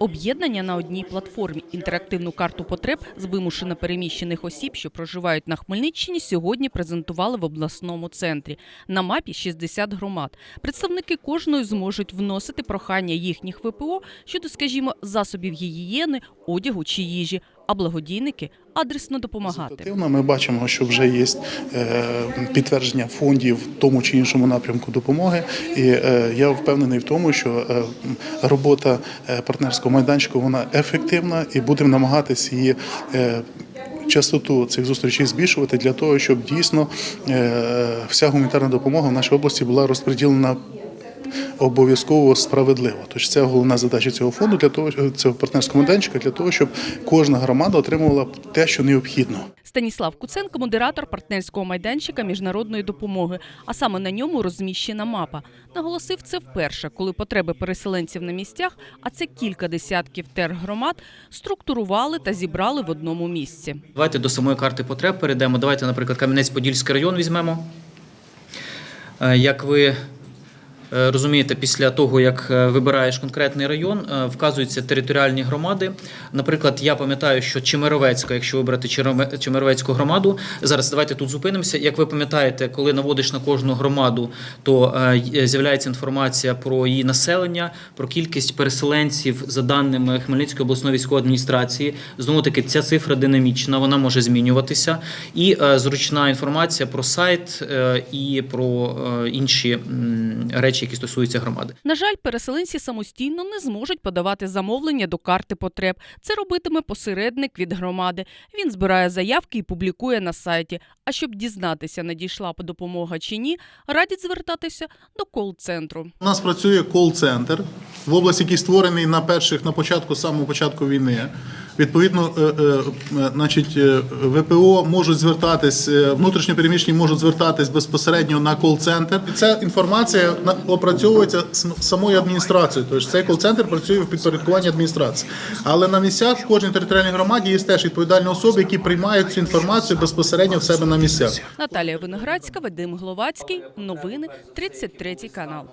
Об'єднання на одній платформі. Інтерактивну карту потреб з вимушено переміщених осіб, що проживають на Хмельниччині, сьогодні презентували в обласному центрі. На мапі 60 громад. Представники кожної зможуть вносити прохання їхніх ВПО щодо, скажімо, засобів гігієни, одягу чи їжі, а благодійники адресно допомагати. Ми бачимо, що вже є е, підтвердження фондів в тому чи іншому напрямку допомоги. І е, я впевнений в тому, що е, робота партнерського майданчику вона ефективна і будемо намагатися її. Частоту цих зустрічей збільшувати для того, щоб дійсно вся гуманітарна допомога в нашій області була розподілена обов'язково справедливо. Тож це головна задача цього фонду для того, цього партнерського майданчика для того, щоб кожна громада отримувала те, що необхідно. Станіслав Куценко – модератор партнерського майданчика міжнародної допомоги, а саме на ньому розміщена мапа. Наголосив це вперше, коли потреби переселенців на місцях, а це кілька десятків тергромад, структурували та зібрали в одному місці. Давайте до самої карти потреб перейдемо. Давайте, наприклад, Кам'янець-Подільський район візьмемо. Е, Як ви розумієте, після того, як е, вибираєш конкретний район, е, вказуються територіальні громади. Наприклад, я пам'ятаю, що Чемеровецька, якщо вибрати Чемеровецьку громаду, зараз давайте тут зупинимося. Як ви пам'ятаєте, коли наводиш на кожну громаду, то е, з'являється інформація про її населення, про кількість переселенців за даними Хмельницької обласної військової адміністрації. Знову таки, ця цифра динамічна, вона може змінюватися. І е, зручна інформація про сайт е, і про е, інші м, речі, які стосуються громади. На жаль, переселенці самостійно не зможуть подавати замовлення до карти потреб. Це робитиме посередник від громади. Він збирає заявки і публікує на сайті. А щоб дізнатися, надійшла допомога чи ні, радять звертатися до кол-центру. У нас працює кол-центр в області, який створений на перших на початку самого початку війни. Відповідно, е, е, е, значить, ВПО можуть звертатись, е, внутрішньо переміщені можуть звертатись безпосередньо на кол-центр. Ця інформація опрацьовується самою адміністрацією. Тобто цей кол-центр працює в підпорядкуванні адміністрації. Але на місцях в кожній територіальній громаді є теж відповідальні особи, які приймають цю інформацію безпосередньо в себе на місцях. Наталія Виноградська, Вадим Гловацький. Новини 33 канал.